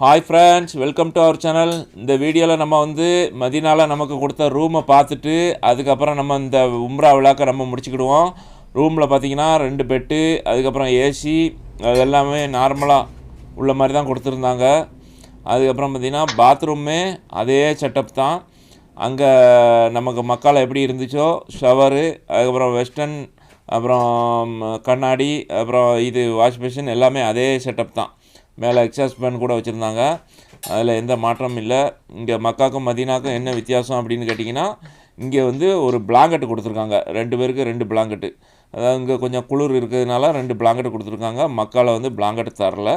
Hi friends welcome to our channel இந்த வீடியோவில் நம்ம வந்து மதினாவில் நமக்கு கொடுத்த ரூமை பார்த்துட்டு அதுக்கப்புறம் நம்ம இந்த உம்ரா விழாக்க நம்ம முடிச்சுக்கிடுவோம். ரூமில் பார்த்தீங்கன்னா ரெண்டு பெட்டு அதுக்கப்புறம் ஏசி அது எல்லாமே நார்மலாக உள்ள மாதிரி தான் கொடுத்துருந்தாங்க. அதுக்கப்புறம் பார்த்திங்கன்னா பாத்ரூமே அதே செட்டப் தான். அங்கே நமக்கு மக்கால எப்படி இருந்துச்சோ ஷவரு அதுக்கப்புறம் வெஸ்டர்ன் அப்புறம் கண்ணாடி அப்புறம் இது வாஷ் மிஷின் எல்லாமே அதே செட்டப் தான். மேலே எக்ஸாஸ்ட் ஃபேன் கூட வச்சுருந்தாங்க. அதில் எந்த மாற்றமும் இல்லை. இங்கே மக்காக்கும் மதீனாக்கும் என்ன வித்தியாசம் அப்படின்னு கேட்டிங்கன்னா இங்கே வந்து ஒரு பிளாங்கெட் கொடுத்துருக்காங்க. ரெண்டு பேருக்கு ரெண்டு பிளாங்கெட்டு அதாவது இங்கே கொஞ்சம் குளிர் இருக்கிறதுனால ரெண்டு பிளாங்கெட் கொடுத்துருக்காங்க. மக்கால வந்து பிளாங்கெட் தரல.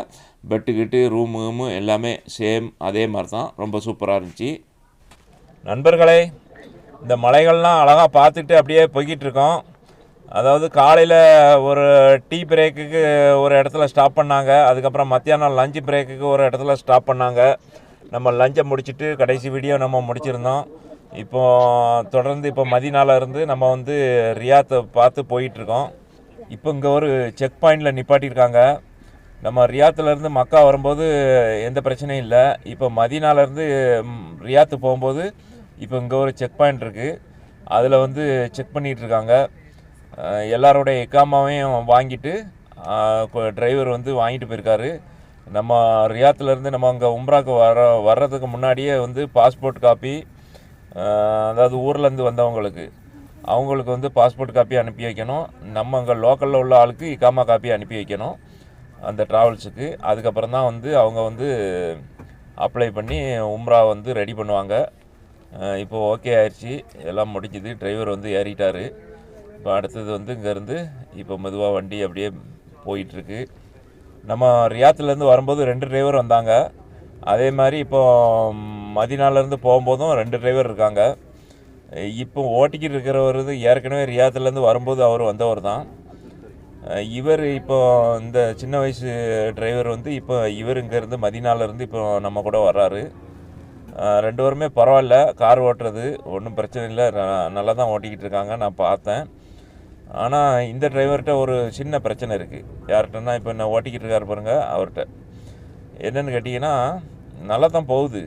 பெட்டு கிட்டு ரூமு ரூமு எல்லாமே சேம் அதே மாதிரி தான் ரொம்ப சூப்பராக இருந்துச்சு. நண்பர்களே இந்த மலைகள்லாம் அழகாக பார்த்துட்டு அப்படியே போய்கிட்டு இருக்கோம். அதாவது காலையில் ஒரு டீ பிரேக்குக்கு ஒரு இடத்துல ஸ்டாப் பண்ணாங்க. அதுக்கப்புறம் மத்தியானம் லஞ்ச் பிரேக்குக்கு ஒரு இடத்துல ஸ்டாப் பண்ணாங்க. நம்ம லஞ்சை முடிச்சுட்டு கடைசி வீடியோ நம்ம முடிச்சிருந்தோம். இப்போ தொடர்ந்து இப்போ மதினால இருந்து நம்ம வந்து ரியாத்தை பார்த்து போயிட்டுருக்கோம். இப்போ இங்கே ஒரு செக் பாயிண்டில் நிப்பாட்டியிருக்காங்க. நம்ம ரியாத்துலேருந்து மக்கா வரும்போது எந்த பிரச்சனையும் இல்லை. இப்போ மதினாலேருந்து ரியாத்து போகும்போது இப்போ இங்கே ஒரு செக் பாயிண்ட் இருக்குது அதில் வந்து செக் பண்ணிகிட்டு இருக்காங்க எல்லாரோடைய எக்காமாவையும் வாங்கிட்டு டிரைவர் வந்து வாங்கிட்டு போயிருக்காரு. நம்ம ரியாத்துலேருந்து நம்ம அங்கே உம்ராக்கு வர வர்றதுக்கு முன்னாடியே வந்து பாஸ்போர்ட் காப்பி அதாவது ஊர்லேருந்து வந்தவங்களுக்கு அவங்களுக்கு வந்து பாஸ்போர்ட் காப்பி அனுப்பி வைக்கணும். நம்ம அங்கே லோக்கலில் உள்ள ஆளுக்கு இக்காமா காப்பி அனுப்பி வைக்கணும் அந்த ட்ராவல்ஸுக்கு அதுக்கப்புறம் தான் வந்து அவங்க வந்து அப்ளை பண்ணி உம்ரா வந்து ரெடி பண்ணுவாங்க. இப்போ ஓகே ஆயிடுச்சு. எல்லாம் முடிஞ்சுது. டிரைவர் வந்து ஏறிட்டார். இப்போ அடுத்தது வந்து இங்கேருந்து இப்போ மெதுவாக வண்டி அப்படியே போயிட்டுருக்கு. நம்ம ரியாத்துலேருந்து வரும்போது ரெண்டு டிரைவர் வந்தாங்க. அதே மாதிரி இப்போ மதினாலேருந்து போகும்போதும் ரெண்டு டிரைவர் இருக்காங்க. இப்போ ஓட்டிக்கிட்டு இருக்கிறவர் வந்து ஏற்கனவே ரியாத்துலேருந்து வரும்போது அவர் வந்தவர் தான். இவர் இப்போ இந்த சின்ன வயசு டிரைவர் வந்து இப்போ இவர் இங்கேருந்து மதினாலேருந்து இப்போ நம்ம கூட வர்றாரு. ரெண்டு பேருமே பரவாயில்ல. கார் ஓட்டுறது ஒன்றும் பிரச்சனை இல்லை. நல்லா தான் ஓட்டிக்கிட்டு இருக்காங்க. நான் பார்த்தேன். ஆனால் இந்த டிரைவர்கிட்ட ஒரு சின்ன பிரச்சனை இருக்குது யார்கிட்டன்னா இப்போ நான் ஓட்டிக்கிட்டு இருக்கார் பாருங்கள் அவர்கிட்ட. என்னென்னு கேட்டிங்கன்னா நல்லா தான் போகுது.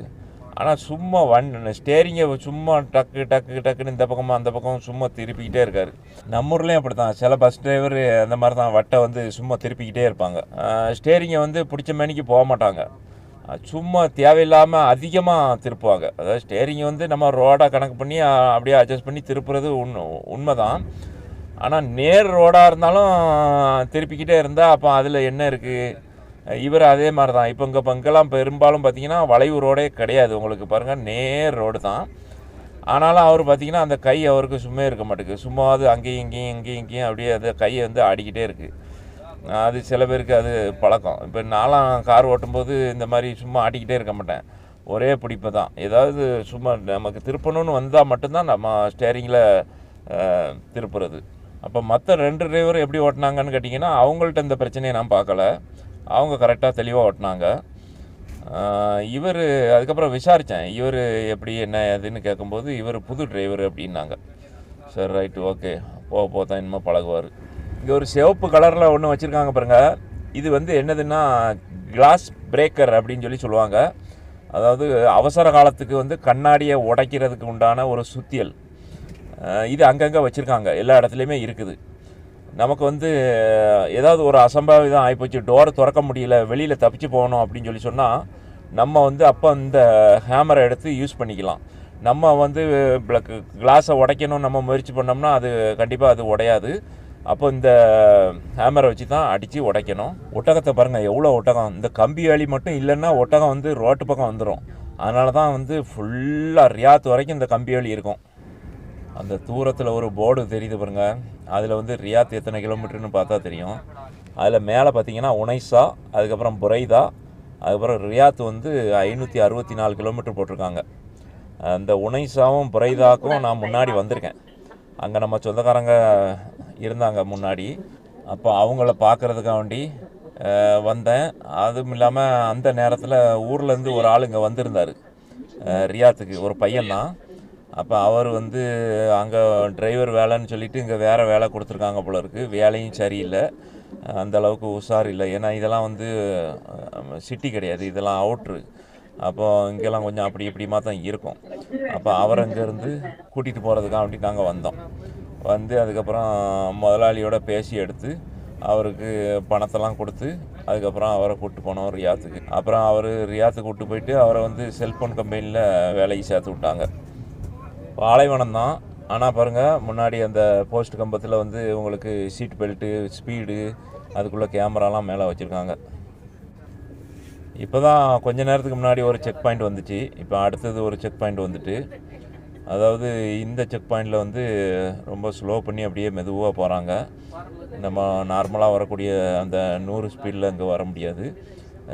ஆனால் சும்மா வண் ஸ்டேரிங்கை சும்மா டக்கு டக்கு டக்குன்னு இந்த பக்கமாக அந்த பக்கம் சும்மா திருப்பிக்கிட்டே இருக்கார். நம்ம ஊர்லேயும் அப்படி தான் சில பஸ் டிரைவர் அந்த மாதிரி தான் வட்டை வந்து சும்மா திருப்பிக்கிட்டே இருப்பாங்க. ஸ்டேரிங்கை வந்து பிடிச்ச மேனிக்கு போக மாட்டாங்க. சும்மா தேவையில்லாமல் அதிகமாக திருப்புவாங்க. அதாவது ஸ்டேரிங்கை வந்து நம்ம ரோடாக கணக்கு பண்ணி அப்படியே அட்ஜஸ்ட் பண்ணி திருப்புறது உண் உண்மை தான் ஆனால் நேர் ரோடாக இருந்தாலும் திருப்பிக்கிட்டே இருந்தால் அப்போ அதில் என்ன இருக்குது இவர் அதே மாதிரி தான் இப்போ இங்கே இங்கெல்லாம் பெரும்பாலும் பார்த்தீங்கன்னா வளைவு ரோடே கிடையாது. உங்களுக்கு பாருங்கள் நேர் ரோடு தான். ஆனாலும் அவர் பார்த்தீங்கன்னா அந்த கை அவருக்கு சும்மா இருக்க மாட்டேங்குது. சும்மா அது அங்கேயும் இங்கேயும் இங்கேயும் இங்கேயும் அப்படியே அந்த கையை வந்து ஆடிக்கிட்டே இருக்குது அது சில பேருக்கு அது பழக்கம். இப்போ நாலாம் கார் ஓட்டும்போது இந்த மாதிரி சும்மா ஆட்டிக்கிட்டே இருக்க மாட்டேன். ஒரே பிடிப்பு தான். ஏதாவது சும்மா நமக்கு திருப்பணும்னு வந்தால் மட்டும்தான் நம்ம ஸ்டேரிங்கில் திருப்புறது. அப்போ மற்ற ரெண்டு டிரைவர் எப்படி ஓட்டினாங்கன்னு கேட்டிங்கன்னா அவங்கள்ட்ட இந்த பிரச்சனையை நான் பார்க்கல. அவங்க கரெக்டாக தெளிவாக ஓட்டினாங்க. இவர் அதுக்கப்புறம் விசாரித்தேன் இவர் எப்படி என்ன ஏதுன்னு கேட்கும்போது இவர் புது டிரைவர் அப்படின்னாங்க. சரி ரைட்டு ஓகே போக போக தான் இனிமேல் பழகுவார். இங்கே ஒரு சிவப்பு கலரில் ஒன்று வச்சுருக்காங்க பாருங்க. இது வந்து என்னதுன்னா கிளாஸ் பிரேக்கர் அப்படின்னு சொல்லி சொல்லுவாங்க. அதாவது அவசர காலத்துக்கு வந்து கண்ணாடியை உடைக்கிறதுக்கு உண்டான ஒரு சுத்தியல். இது அங்கங்கே வச்சுருக்காங்க. எல்லா இடத்துலையுமே இருக்குது. நமக்கு வந்து ஏதாவது ஒரு அசம்பாவிதம் ஆகிப்போச்சு டோரை திறக்க முடியல வெளியில் தப்பிச்சு போகணும் அப்படின்னு சொல்லி சொன்னால் நம்ம வந்து அப்போ இந்த ஹேமரை எடுத்து யூஸ் பண்ணிக்கலாம். நம்ம வந்து கிளாஸை உடைக்கணும் நம்ம முயற்சி பண்ணோம்னா அது கண்டிப்பாக அது உடையாது. அப்போ இந்த ஹேமரை வச்சு தான் அடித்து உடைக்கணும். ஒட்டகத்தை பாருங்கள் எவ்வளோ ஒட்டகம். இந்த கம்பி வேலி மட்டும் இல்லைன்னா ஒட்டகம் வந்து ரோட்டு பக்கம் வந்துடும் அதனால தான் வந்து ஃபுல்லாக ரியாத் வரைக்கும் இந்த கம்பி வேலி இருக்கும். அந்த தூரத்தில் ஒரு போர்டு தெரியுது பாருங்க. அதில் வந்து ரியாத் எத்தனை கிலோமீட்டர்னு பார்த்தா தெரியும். அதில் மேலே பார்த்தீங்கன்னா உனைசா அதுக்கப்புறம் புரைதா அதுக்கப்புறம் ரியாத் வந்து ஐநூற்றி அறுபத்தி நாலு கிலோமீட்டர் போட்டிருக்காங்க. அந்த உனைசாவும் புரைதாக்கும் நான் முன்னாடி வந்திருக்கேன். அங்கே நம்ம சொந்தக்காரங்க இருந்தாங்க முன்னாடி. அப்போ அவங்கள பார்க்குறதுக்காக வேண்டி வந்தேன். அதுவும் இல்லாமல் அந்த நேரத்தில் ஊர்லேருந்து ஒரு ஆள் இங்கே வந்திருந்தார். ரியாத்துக்கு ஒரு பையன்தான். அப்போ அவர் வந்து அங்கே டிரைவர் வேலைன்னு சொல்லிட்டு இங்கே வேறு வேலை கொடுத்துருக்காங்க போல இருக்குது வேலையும் சரியில்லை. அந்த அளவுக்கு உஷார் இல்லை. ஏன்னா இதெல்லாம் வந்து சிட்டி கிடையாது. இதெல்லாம் அவுட்ரு அப்போ இங்கெல்லாம் கொஞ்சம் அப்படி இப்படிமா தான் இருக்கும். அப்போ அவர் அங்கேருந்து கூட்டிகிட்டு போகிறதுக்காக வேண்டி நாங்கள் வந்தோம். வந்து அதுக்கப்புறம் முதலாளியோட பேசி எடுத்து அவருக்கு பணத்தெல்லாம் கொடுத்து அதுக்கப்புறம் அவரை கூப்பிட்டு போனோம் ரியாத்துக்கு. அப்புறம் அவர் ரியாத்துக்கு கூப்பிட்டு போயிட்டு அவரை வந்து செல்ஃபோன் கம்பெனியில் வேலைக்கு சேர்த்து விட்டாங்க. பாலைவனம் தான் ஆனால் பாருங்கள் முன்னாடி அந்த போஸ்ட் கம்பத்தில் வந்து உங்களுக்கு சீட் பெல்ட்டு ஸ்பீடு அதுக்குள்ளே கேமராலாம் மேலே வச்சுருக்காங்க. இப்போ தான் கொஞ்ச நேரத்துக்கு முன்னாடி ஒரு செக் பாயிண்ட் வந்துச்சு. இப்போ அடுத்தது ஒரு செக் பாயிண்ட் வந்துட்டு. அதாவது இந்த செக் பாயிண்டில் வந்து ரொம்ப ஸ்லோ பண்ணி அப்படியே மெதுவாக போகிறாங்க நம்ம நார்மலாக வரக்கூடிய அந்த நூறு ஸ்பீடில் அங்கே வர முடியாது.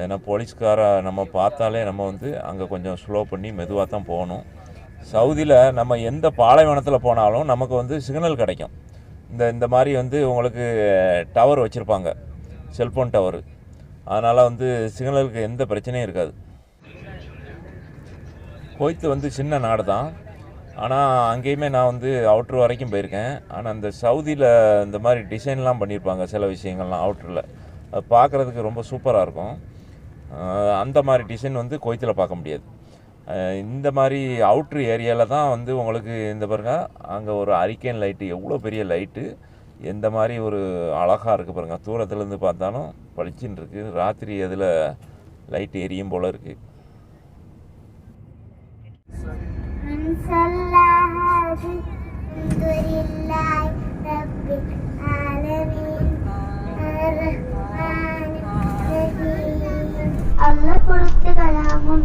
ஏன்னா போலீஸ்கார நம்ம பார்த்தாலே நம்ம வந்து அங்கே கொஞ்சம் ஸ்லோ பண்ணி மெதுவாக தான் போகணும். சவுதியில் நம்ம எந்த பாலைவனத்தில் போனாலும் நமக்கு வந்து சிக்னல் கிடைக்கும். இந்த இந்த மாதிரி வந்து உங்களுக்கு டவர் வச்சுருப்பாங்க. Cellphone tower. அதனால் வந்து சிக்னலுக்கு எந்த பிரச்சனையும் இருக்காது. குவைத்து வந்து சின்ன நாடு தான் ஆனால் அங்கேயுமே நான் வந்து அவுட்ரு வரைக்கும் போயிருக்கேன். ஆனால் இந்த சவுதியில் இந்த மாதிரி டிசைன்லாம் பண்ணியிருப்பாங்க சில விஷயங்கள்லாம் அவுட்டரில் அது பார்க்குறதுக்கு ரொம்ப சூப்பராக இருக்கும். அந்த மாதிரி டிசைன் வந்து குவைத்தில் பார்க்க முடியாது. இந்த மாதிரி அவுட்ரு ஏரியாவில் தான் வந்து உங்களுக்கு இந்த பாருங்க அங்கே ஒரு அரிக்கேன் லைட்டு எவ்வளோ பெரிய லைட்டு எந்த மாதிரி ஒரு அழகாக இருக்குது பாருங்கள் தூரத்துலேருந்து பார்த்தாலும் பளிச்சின்னு இருக்குது ராத்திரி அதில் லைட் எரியும் போல் இருக்குது அல்ல கொடுத்துகளாகும்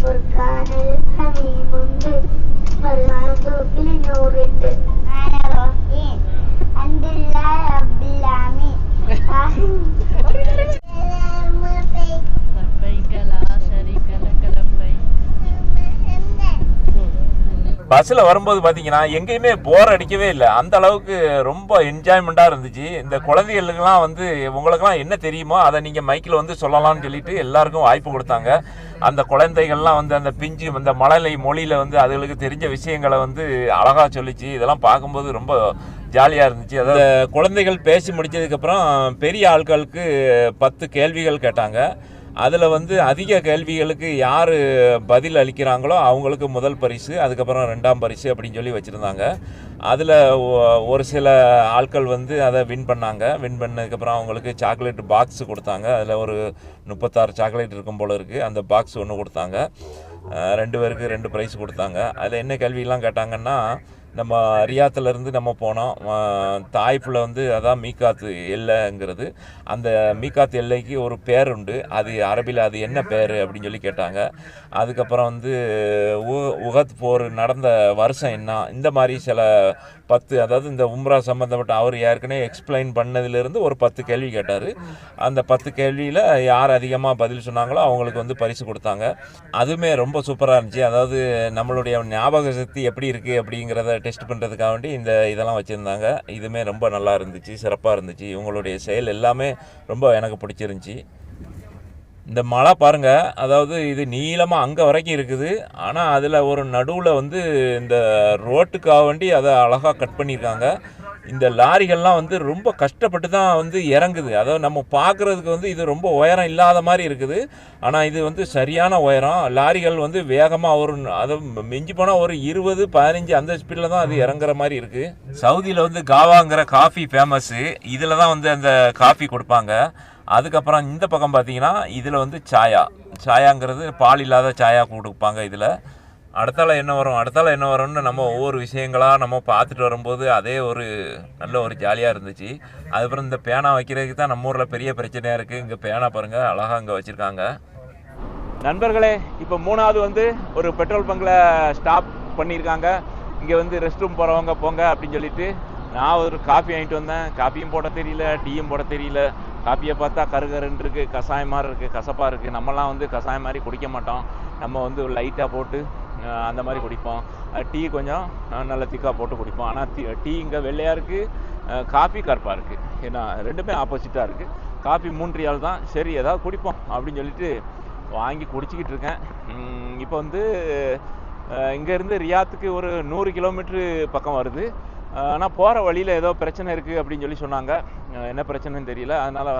ഫുർഖാനിൽ ഹമീമുണ്ട് പതിനാറ് തോപ്പിൽ നൂറുണ്ട് பஸ்ஸில் வரும்போது பார்த்தீங்கன்னா எங்கேயுமே போர் அடிக்கவே இல்லை. அந்த அளவுக்கு ரொம்ப என்ஜாய்மெண்ட்டாக இருந்துச்சு. இந்த குழந்தைகளுக்கெல்லாம் வந்து உங்களுக்கெல்லாம் என்ன தெரியுமோ அதை நீங்கள் மைக்கில் வந்து சொல்லலாம்னு சொல்லிட்டு எல்லாருக்கும் வாய்ப்பு கொடுத்தாங்க. அந்த குழந்தைகள்லாம் வந்து அந்த பிஞ்சு அந்த மழலை மொழியில் வந்து அதுகளுக்கு தெரிஞ்ச விஷயங்களை வந்து அழகாக சொல்லிச்சு. இதெல்லாம் பார்க்கும்போது ரொம்ப ஜாலியாக இருந்துச்சு. அதாவது குழந்தைகள் பேசி முடிச்சதுக்கப்புறம் பெரிய ஆட்களுக்கு பத்து கேள்விகள் கேட்டாங்க. அதில் வந்து அதிக கேள்விகளுக்கு யார் பதில் அளிக்கிறாங்களோ அவங்களுக்கு முதல் பரிசு அதுக்கப்புறம் ரெண்டாம் பரிசு அப்படின்னு சொல்லி வச்சுருந்தாங்க. அதில் ஒரு சில ஆட்கள் வந்து அதை வின் பண்ணாங்க. வின் பண்ணதுக்கப்புறம் அவங்களுக்கு சாக்லேட் பாக்ஸ் கொடுத்தாங்க. அதில் ஒரு முப்பத்தாறு சாக்லேட் இருக்கும் போல இருக்குது அந்த பாக்ஸ் ஒன்று கொடுத்தாங்க. ரெண்டு பேருக்கு ரெண்டு ப்ரைஸ் கொடுத்தாங்க. அதில் என்ன கேள்வியெல்லாம் கேட்டாங்கன்னா நம்ம ரியாத்துலேருந்து நம்ம போனோம். தாய்ப்பில் வந்து அதான் மீகாத்து எல்லைங்கிறது. அந்த மீகாத்து எல்லைக்கு ஒரு பேர் உண்டு அது அரபியில் அது என்ன பேர் அப்படின்னு சொல்லி கேட்டாங்க. அதுக்கப்புறம் வந்து உ- உகத் போர் நடந்த வருஷம் என்ன இந்த மாதிரி சில பத்து அதாவது இந்த உம்ரா சம்மந்தப்பட்ட அவர் ஏற்கனவே எக்ஸ்பிளைன் பண்ணதுலேருந்து ஒரு பத்து கேள்வி கேட்டார். அந்த பத்து கேள்வியில் யார் அதிகமாக பதில் சொன்னாங்களோ அவங்களுக்கு வந்து பரிசு கொடுத்தாங்க. அதுவுமே ரொம்ப சூப்பராக இருந்துச்சு. அதாவது நம்மளுடைய ஞாபக சக்தி எப்படி இருக்குது அப்படிங்கிறத டெஸ்ட் பண்ணுறதுக்காக வேண்டி இந்த இதெல்லாம் வச்சுருந்தாங்க. இதுவுமே ரொம்ப நல்லா இருந்துச்சு சிறப்பாக இருந்துச்சு. இவங்களுடைய செயல் எல்லாமே ரொம்ப எனக்கு பிடிச்சிருந்துச்சி. இந்த மலை பாருங்கள் அதாவது இது நீளமாக அங்கே வரைக்கும் இருக்குது. ஆனால் அதில் ஒரு நடுவில் வந்து இந்த ரோட்டுக்காக வேண்டி அதை அழகாக கட் பண்ணியிருக்காங்க. இந்த லாரிகள்லாம் வந்து ரொம்ப கஷ்டப்பட்டு தான் வந்து இறங்குது. அதாவது நம்ம பார்க்குறதுக்கு வந்து இது ரொம்ப உயரம் இல்லாத மாதிரி இருக்குது. ஆனால் இது வந்து சரியான உயரம். லாரிகள் வந்து வேகமாக ஒரு அதை மிஞ்சி போனால் ஒரு இருபது பதினஞ்சு அந்த ஸ்பீடில் தான் அது இறங்குற மாதிரி இருக்குது சவுதியில் வந்து காவாங்கிற காஃபி ஃபேமஸ்ஸு இதில் தான் வந்து அந்த காஃபி கொடுப்பாங்க. அதுக்கப்புறம் இந்த பக்கம் பார்த்தீங்கன்னா இதில் வந்து சாயா. சாயாங்கிறது பால் இல்லாத சாயா கொடுப்பாங்க இதில். அடுத்தால என்ன வரும்? அடுத்தால என்ன வரும்னு நம்ம ஒவ்வொரு விஷயங்களாக நம்ம பார்த்துட்டு வரும்போது அதே ஒரு நல்ல ஒரு ஜாலியாக இருந்துச்சு. அதுக்கப்புறம் இந்த பேனா வைக்கிறதுக்கு தான் நம்ம ஊரில் பெரிய பிரச்சனையாக இருக்குது இங்கே பேனா பாருங்கள் அழகாக இங்கே வச்சுருக்காங்க. நண்பர்களே இப்போ மூணாவது வந்து ஒரு பெட்ரோல் பங்கில் ஸ்டாப் பண்ணியிருக்காங்க. இங்கே வந்து ரெஸ்ட் ரூம் போகிறவங்க போங்க அப்படின்னு சொல்லிட்டு நான் ஒரு காஃபி வாங்கிட்டு வந்தேன். காஃபியும் போட தெரியல டீயும் போட தெரியல. காப்பியை பார்த்தா கருகருன்னு இருக்குது கஷாயம் மாதிரி இருக்குது கசப்பாக இருக்குது நம்மலாம் வந்து கஷாயம் மாதிரி குடிக்க மாட்டோம். நம்ம வந்து லைட்டாக போட்டு அந்த மாதிரி குடிப்போம். டீ கொஞ்சம் நல்ல திக்காக போட்டு குடிப்போம். ஆனால் டீ டீ இங்கே வெள்ளையாக இருக்குது காஃபி கருப்பாக இருக்குது ஏன்னா ரெண்டுமே ஆப்போசிட்டாக இருக்குது காஃபி மூன்றியால் தான் சரி ஏதாவது குடிப்போம் அப்படின்னு சொல்லிட்டு வாங்கி குடிச்சிக்கிட்டு இருக்கேன். இப்போ வந்து இங்கேருந்து ரியாத்துக்கு ஒரு நூறு கிலோமீட்ரு பக்கம் வருது. ஆனால் போகிற வழியில் ஏதோ பிரச்சனை இருக்குது அப்படின்னு சொல்லி சொன்னாங்க. என்ன பிரச்சனைன்னு தெரியல. அதனால்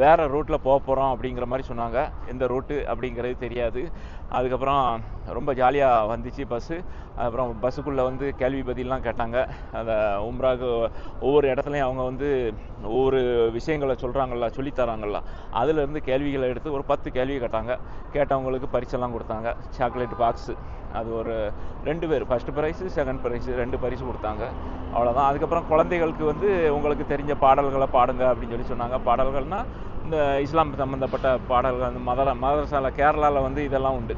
வேறு ரூட்டில் போக போகிறோம் அப்படிங்கிற மாதிரி சொன்னாங்க. எந்த ரூட்டு அப்படிங்கிறது தெரியாது. அதுக்கப்புறம் ரொம்ப ஜாலியாக வந்துச்சு பஸ்ஸு அப்புறம் பஸ்ஸுக்குள்ளே வந்து கேள்வி பதிலாம் கேட்டாங்க. அந்த உம்ராக்கு ஒவ்வொரு இடத்துலையும் அவங்க வந்து ஒவ்வொரு விஷயங்களை சொல்கிறாங்களா சொல்லித்தராங்களா அதுலேருந்து கேள்விகளை எடுத்து ஒரு பத்து கேள்வி கேட்டாங்க. கேட்டவங்களுக்கு பரிசெல்லாம் கொடுத்தாங்க. சாக்லேட் பாக்ஸு அது ஒரு ரெண்டு பேர். ஃபஸ்ட்டு ப்ரைஸு செகண்ட் ப்ரைஸு ரெண்டு பரிசு கொடுத்தாங்க. அவ்வளோதான் அதுக்கப்புறம் குழந்தைகளுக்கு வந்து உங்களுக்கு தெரிஞ்ச பாடல்களை பாடுங்க அப்படின்னு சொல்லி சொன்னாங்க. பாடல்கள்னால் இந்த இஸ்லாம் சம்மந்தப்பட்ட பாடல்கள் அந்த மதர மதரசால கேரளாவில் வந்து இதெல்லாம் உண்டு.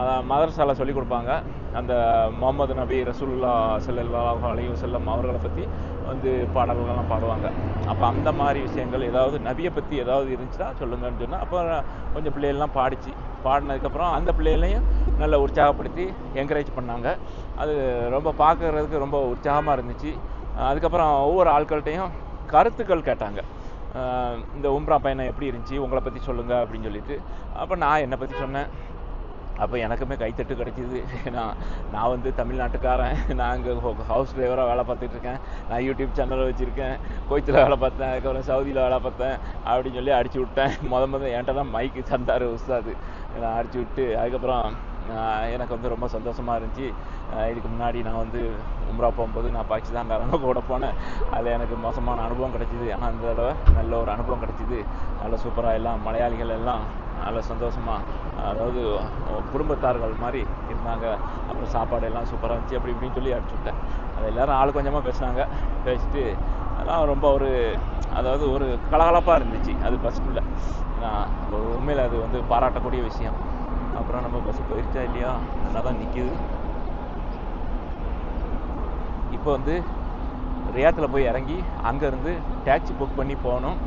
அதான் மதரசால சொல்லிக் கொடுப்பாங்க. அந்த முகமது நபி ரசூல்லா ஸல்லல்லாஹு அலைஹி செல்லம் அவர்களை பற்றி வந்து பாடல்கள்லாம் பாடுவாங்க. அப்போ அந்த மாதிரி விஷயங்கள் ஏதாவது நபியை பற்றி ஏதாவது இருந்துச்சுன்னா சொல்லுங்கன்னு சொன்னால் அப்போ கொஞ்சம் பிள்ளைகள்லாம் பாடிச்சு. பாடினதுக்கப்புறம் அந்த பிள்ளைகளையும் நல்லா உற்சாகப்படுத்தி என்கரேஜ் பண்ணாங்க. அது ரொம்ப பார்க்கறதுக்கு ரொம்ப உற்சாகமாக இருந்துச்சு. அதுக்கப்புறம் ஒவ்வொரு ஆட்கள்கிட்டையும் கருத்துக்கள் கேட்டாங்க. இந்த உம்ரா பயணம் எப்படி இருந்துச்சு? உங்களை பற்றி சொல்லுங்கள் அப்படின்னு சொல்லிட்டு. அப்போ நான் என்னை பற்றி சொன்னேன். அப்போ எனக்குமே கைத்தட்டு கிடைச்சிது. நான் நான் வந்து தமிழ்நாட்டுக்காரன். நான் இங்கே ஹவுஸ் டிரைவராக வேலை பார்த்துட்டு இருக்கேன். நான் யூடியூப் சேனல் வச்சுருக்கேன். கோயத்தில் வேலை பார்த்தேன். அதுக்கப்புறம் சவுதியில் வேலை பார்த்தேன். அப்படின்னு சொல்லி அடிச்சு விட்டேன். முத முத என்கிட்ட தான் மைக்கு தந்தார் உஸ்தாது. நான் அடிச்சு விட்டு அதுக்கப்புறம் எனக்கு வந்து ரொம்ப சந்தோஷமாக இருந்துச்சு. இதுக்கு முன்னாடி நான் வந்து உம்ரா போகும்போது நான் பாகிஸ்தான்காரங்க கூட போனேன். அதில் எனக்கு மோசமான அனுபவம் கிடச்சிது. ஆனால் இந்த தடவை நல்ல ஒரு அனுபவம் கிடச்சிது. நல்ல சூப்பராக எல்லாம் மலையாளிகள் எல்லாம் நல்ல சந்தோஷமாக அதாவது குடும்பத்தார்கள் மாதிரி இருந்தாங்க. அப்புறம் சாப்பாடு எல்லாம் சூப்பராக இருந்துச்சு அப்படி இப்படின்னு சொல்லி அடிச்சு விட்டேன். அது எல்லோரும் ஆள் கொஞ்சமாக பேசினாங்க. பேசிட்டு அதெல்லாம் ரொம்ப ஒரு அதாவது ஒரு கலகலப்பாக இருந்துச்சு. அது ஃபஸ்ட்டில் நான் உண்மையில் அது வந்து பாராட்டக்கூடிய விஷயம். அப்புறம் நம்ம பஸ் போயிருச்சா இல்லையா? நல்லா தான் நிற்கிது இப்போ வந்து ரியாத்தில் போய் இறங்கி அங்கேருந்து டாக்ஸி புக் பண்ணி போகணும்.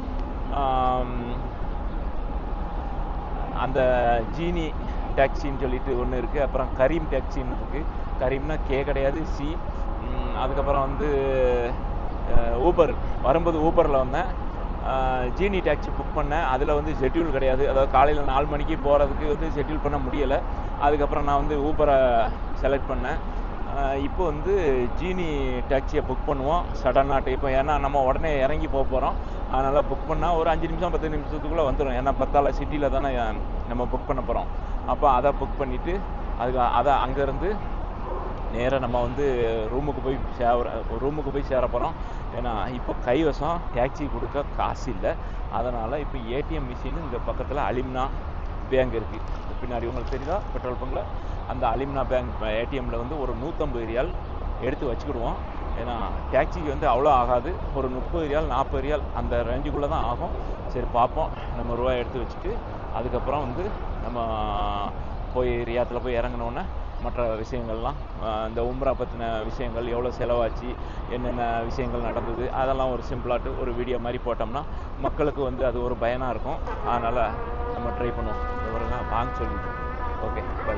அந்த ஜீனி டாக்ஸின்னு சொல்லிட்டு ஒன்று இருக்குது அப்புறம் கரீம் டாக்ஸின்னு இருக்குது கரீம்னா கே கிடையாது சி. அதுக்கப்புறம் வந்து ஊபர் வரும்போது ஊபரில் வந்தேன். ஜீனி டாக்ஸி புக் பண்ணேன். அதில் வந்து ஷெட்யூல் கிடையாது. அதாவது காலையில் நாலு மணிக்கு போகிறதுக்கு வந்து ஷெட்யூல் பண்ண முடியலை. அதுக்கப்புறம் நான் வந்து ஊபரை செலக்ட் பண்ணேன். இப்போ வந்து ஜீனி டாக்ஸியை புக் பண்ணுவோம். சடனாட்டு இப்போ ஏன்னா நம்ம உடனே இறங்கி போக போகிறோம் அதனால் புக் பண்ணால் ஒரு அஞ்சு நிமிஷம் பத்து நிமிஷத்துக்குள்ளே வந்துடும் ஏன்னா பத்தால சிட்டியில் தானே நம்ம புக் பண்ண போகிறோம் அப்போ அதை புக் பண்ணிவிட்டு அதுக்கு அதை அங்கேருந்து நேராக நம்ம வந்து ரூமுக்கு போய் சேர ரூமுக்கு போய் சேர போகிறோம் ஏன்னா இப்போ கைவசம் டாக்ஸி கொடுக்க காசு இல்லை. அதனால் இப்போ ஏடிஎம் மிஷின் இந்த பக்கத்தில் அலிம்னா பேங்க் இருக்குது பின்னாடி உங்களுக்கு தெரியுதா? பெட்ரோல் பங்கில் அந்த அலிம்னா பேங்க் ஏடிஎம்மில் வந்து ஒரு நூற்றம்பது ரியால் எடுத்து வச்சுக்கிடுவோம். ஏன்னா டாக்ஸிக்கு வந்து அவ்வளோ ஆகாது. ஒரு முப்பது ரியால் நாற்பது ரியால் அந்த ரேஞ்சுக்குள்ளே தான் ஆகும். சரி பார்ப்போம். நம்ம ரூபாய் எடுத்து வச்சுட்டு அதுக்கப்புறம் வந்து நம்ம போய் ரியாத்தில் போய் இறங்கினோன்னே மற்ற விஷயங்கள்லாம் இந்த உம்ரா பற்றின விஷயங்கள் எவ்வளோ செலவாச்சு என்னென்ன விஷயங்கள் நடந்தது அதெல்லாம் ஒரு சிம்பிளாட்டு ஒரு வீடியோ மாதிரி போட்டோம்னா மக்களுக்கு வந்து அது ஒரு பயனாக இருக்கும். அதனால் நம்ம ட்ரை பண்ணுவோம். வாங்க சொல்லிட்டு ஓகே பை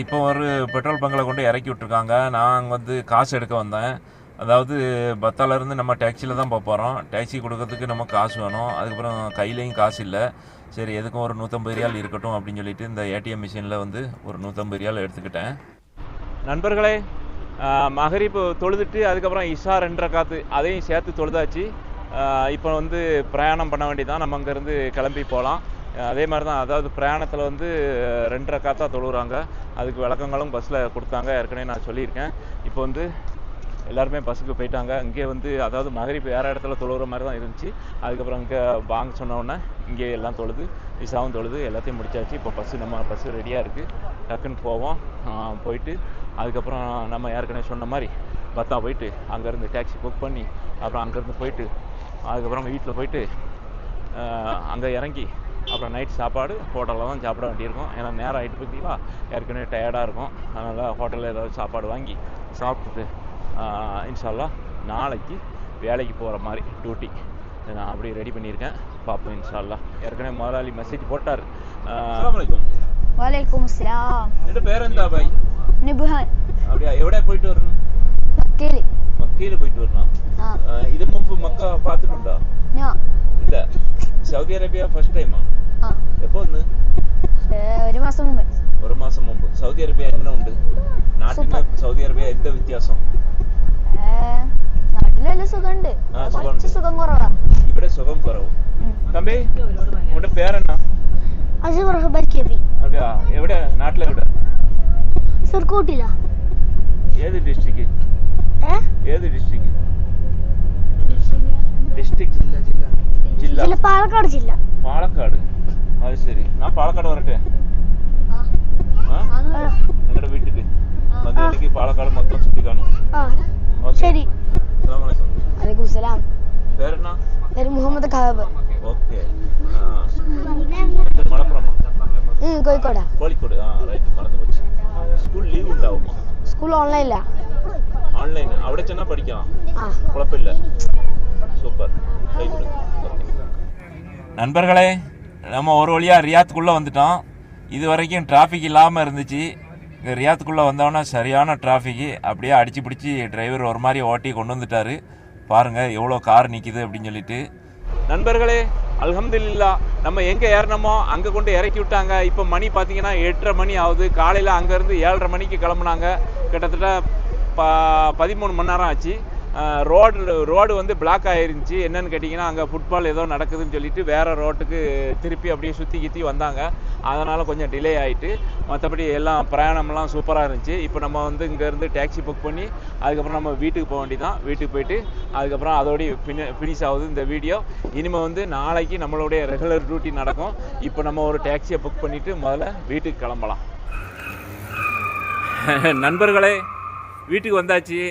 இப்போ ஒரு பெட்ரோல் பங்கில் கொண்டு இறக்கி விட்ருக்காங்க நான் வந்து காசு எடுக்க வந்தேன். அதாவது பத்தாலேருந்து நம்ம டேக்ஸியில் தான் போகிறோம் டேக்ஸி கொடுக்கறதுக்கு நம்ம காசு வேணும். அதுக்கப்புறம் கையிலையும் காசு இல்லை. சரி எதுக்கும் ஒரு நூற்றம்பது ரியால் இருக்கட்டும் அப்படின்னு சொல்லிட்டு இந்த ஏடிஎம் மிஷினில் வந்து ஒரு நூற்றம்பது ரியால் எடுத்துக்கிட்டேன். நண்பர்களே மகரிப் தொழுதுட்டு அதுக்கப்புறம் இஷா ரெண்டரை காத்து அதையும் சேர்த்து தொழுதாச்சு. இப்போ வந்து பிரயாணம் பண்ண வேண்டியதான் நம்ம அங்கேருந்து கிளம்பி போகலாம். அதே மாதிரி தான் அதாவது பிரயாணத்தில் வந்து ரெண்டரை காத்தா தொழுகிறாங்க அதுக்கு விளக்கங்களும் பஸ்ஸில் கொடுத்தாங்க. ஏற்கனவே நான் சொல்லியிருக்கேன். இப்போ வந்து எல்லாருமே பஸ்ஸுக்கு போயிட்டாங்க. இங்கே வந்து அதாவது மகரிப் வேறு இடத்துல தொழுகிற மாதிரி தான் இருந்துச்சு. அதுக்கப்புறம் இங்கே வாங்க சொன்னோன்னே இங்கே எல்லாம் தொழுது இசாவும் தொழுது எல்லாத்தையும் முடிச்சாச்சு. இப்போ பஸ்ஸு நம்ம பஸ்ஸு ரெடியாக இருக்குது டக்குன்னு போவோம். போயிட்டு அதுக்கப்புறம் நம்ம ஏற்கனவே சொன்ன மாதிரி பத்தா போயிட்டு அங்கேருந்து டாக்ஸி புக் பண்ணி அப்புறம் அங்கேருந்து போயிட்டு அதுக்கப்புறம் வீட்டில் போயிட்டு அங்கே இறங்கி அப்புறம் நைட் சாப்பாடு ஹோட்டலில் தான் சாப்பிட வேண்டியிருக்கும். ஏன்னா நேரம் ஆகிட்டு பார்த்தீங்களா ஏற்கனவே டயர்டாக இருக்கும். அதனால் ஹோட்டலில் ஏதாவது சாப்பாடு வாங்கி சாப்பிட்டுட்டு இன்ஷால்லா நாளைக்கு வேலைக்கு போகிற மாதிரி டியூட்டி நான் அப்படியே ரெடி பண்ணியிருக்கேன். பார்ப்போம் இன்ஷால்லா ஏற்கனவே முதலாளி மெசேஜ் போட்டார். வலைக்கும் அஸ்லாம் என்னோட பேர் எந்த பாய்? நிபுஹான். அப்படியா எവിടെ போயிட்டு வரணும்? மக்கீல். மக்கீல் போயிட்டு வரணும். இது முன்பு மக்கா பார்த்துட்டுண்டா? ഇല്ല சவுதி அரேபியா ஃபர்ஸ்ட் ടൈമാ எப்போ ഒന്ന് ഒരു മാസം മുമ്പ് ഒരു മാസം മുമ്പ്. സൗദി അറേബ്യ എങ്ങനെ ഉണ്ട്? നാട്ടിലെ സൗദി അറേബ്യ എന്താ വ്യത്യാസം? ഇവിടെ സുഖം കുറവ്. തമ്പി ഇവിടെ പേരെന്നാ? എവിടെ നാട്ടിലെ എവിടെ? സർക്കോട്ടില. ഏത് ഡിസ്ട്രിക്ട് ഏത് ഡിസ്ട്രിക്ട് ഡിസ്ട്രിക്ട് ജില്ല ജില്ല. പാലക്കാട് ജില്ല. പാലക്കാട്. അത് ശരി. ഞാൻ പാലക്കാട് വരട്ടെ. எங்கட வீட்டுக்கு. வந்து இன்னைக்கு பாலக்காடு மொத்தம் சுத்தி காணும் சரி. அஸ்ஸலாமு அலைக்கும். வலைக்கும் சலாம். பேர் என்ன? பேர் முகமது கஹப் ஓகே. இது மலப்புறமா ம் கோழிக்கோடா. கோழிக்கோடு. ஆ ரைட் மறந்து போச்சு. ஸ்கூல் லீவ் உண்டாகுமா ஸ்கூல் ஆன்லைன்ல ஆன்லைன் അവിടെ ചെന്നാ குழப்பம் കുഴപ്പമില്ല. சூப்பர் நண்பர்களே நம்ம ஒரு வழியா ரியாத்துக்குள்ளே வந்துட்டோம். இது வரைக்கும் டிராஃபிக் இல்லாமல் இருந்துச்சு. இங்கே ரியாத்துக்குள்ளே வந்தோன்னா சரியான டிராஃபிக்கு அப்படியே அடிச்சு பிடிச்சி டிரைவர் ஒரு மாதிரி ஓட்டி கொண்டு வந்துட்டாரு. பாருங்கள் எவ்வளோ கார் நிற்கிது அப்படின்னு சொல்லிட்டு. நண்பர்களே அலமதுல்லா நம்ம எங்கே ஏறினோமோ அங்கே கொண்டு இறக்கி விட்டாங்க. இப்போ மணி பார்த்தீங்கன்னா எட்டரை மணி ஆகுது. காலையில் அங்கேருந்து ஏழரை மணிக்கு கிளம்புனாங்க. கிட்டத்தட்ட ப பதிமூணு மணி நேரம் ஆச்சு. ரோடு ரோடு வந்து பிளாக் ஆகிருந்துச்சி என்னன்னு கேட்டிங்கன்னா அங்கே ஃபுட்பால் ஏதோ நடக்குதுன்னு சொல்லிட்டு வேறு ரோட்டுக்கு திருப்பி அப்படியே சுற்றி கித்தி வந்தாங்க. அதனால் கொஞ்சம் டிலே ஆகிட்டு மற்றபடி எல்லாம் பிரயாணம்லாம் சூப்பராக இருந்துச்சு. இப்போ நம்ம வந்து இங்கேருந்து டேக்ஸி புக் பண்ணி அதுக்கப்புறம் நம்ம வீட்டுக்கு போக வேண்டியதான் வீட்டுக்கு போயிட்டு அதுக்கப்புறம் அதோடய ஃபினி ஃபினிஷ் ஆகுது இந்த வீடியோ இனிமேல் வந்து நாளைக்கு நம்மளுடைய ரெகுலர் டியூட்டி நடக்கும். இப்போ நம்ம ஒரு டேக்ஸியை புக் பண்ணிவிட்டு முதல்ல வீட்டுக்கு கிளம்பலாம். நண்பர்களே வீட்டுக்கு வந்தாச்சு.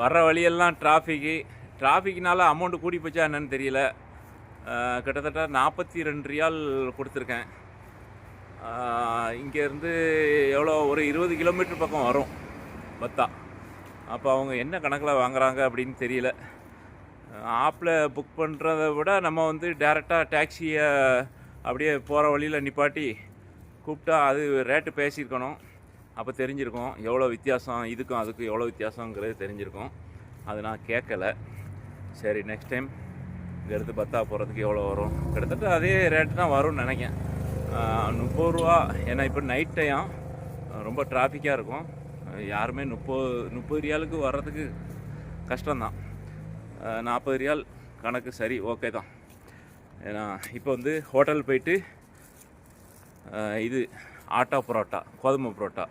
வர்ற வழியெல்லாம் டிராஃபிக்கு டிராஃபிக்னால அமௌண்ட்டு கூடி போச்சா என்னன்னு தெரியல. கிட்டத்தட்ட நாற்பத்தி ரெண்டு ரியால் கொடுத்துருக்கேன். இங்கேருந்து எவ்வளோ ஒரு இருபது கிலோமீட்டர் பக்கம் வரும் பத்தா. அப்போ அவங்க என்ன கணக்கில் வாங்குகிறாங்க அப்படின்னு தெரியல. ஆப்பில் புக் பண்ணுறத விட நம்ம வந்து டேரெக்டாக டாக்ஸியை அப்படியே போகிற வழியில் நிப்பாட்டி கூப்பிட்டா அது ரேட்டு பேசியிருக்கணும். அப்போ தெரிஞ்சிருக்கும் எவ்வளோ வித்தியாசம் இதுக்கும் அதுக்கும் எவ்வளோ வித்தியாசங்கிறது தெரிஞ்சிருக்கும். அது நான் கேட்கல. சரி நெக்ஸ்ட் டைம் இங்கேருந்து பத்தா போகிறதுக்கு எவ்வளோ வரும்? கிட்டத்தட்ட அதே ரேட்டு தான் வரும்னு நினைக்கேன் முப்பது ரூபா ஏன்னா இப்போ நைட் டைம் ரொம்ப டிராஃபிக்காக இருக்கும். யாருமே முப்பது முப்பது ரியாலுக்கு வர்றதுக்கு கஷ்டம்தான் நாற்பது ரியால் கணக்கு சரி ஓகே தான். ஏன்னா இப்போ வந்து ஹோட்டல் போயிட்டு இது ஆட்டா பரோட்டா கோதுமை பரோட்டா.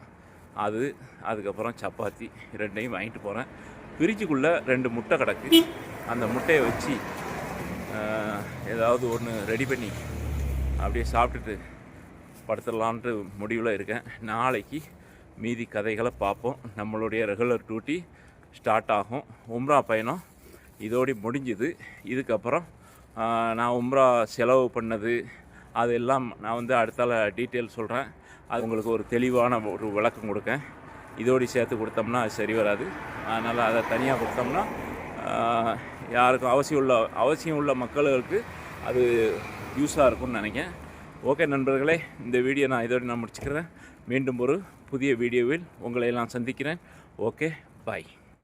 அது அதுக்கப்புறம் சப்பாத்தி ரெண்டையும் வாங்கிட்டு போகிறேன் ஃப்ரிட்ஜுக்குள்ளே ரெண்டு முட்டை கிடக்கு. அந்த முட்டையை வச்சு ஏதாவது ஒன்று ரெடி பண்ணி அப்படியே சாப்பிட்டுட்டு படுத்துடலான்ட்டு முடிவில் இருக்கேன். நாளைக்கு மீதி கதைகளை பார்ப்போம். நம்மளுடைய ரெகுலர் டியூட்டி ஸ்டார்ட் ஆகும். உம்ரா பயணம் இதோடு முடிஞ்சுது. இதுக்கப்புறம் நான் உம்ரா செலவு பண்ணது அதெல்லாம் நான் வந்து அடுத்தால டீட்டெயில் சொல்கிறேன் அது உங்களுக்கு ஒரு தெளிவான ஒரு விளக்கம் கொடுக்க இதோடு சேர்த்து கொடுத்தோம்னா அது சரி வராது. அதனால் அதை தனியாக கொடுத்தோம்னா யாருக்கும் அவசியம் உள்ள அவசியம் உள்ள மக்களுக்கு அது யூஸாக இருக்கும்னு நினைக்கிறேன். ஓகே நண்பர்களே இந்த வீடியோ நான் இதோடு நான் முடிச்சுக்கிறேன். மீண்டும் ஒரு புதிய வீடியோவில் உங்களை எல்லாம் சந்திக்கிறேன். Okay bye.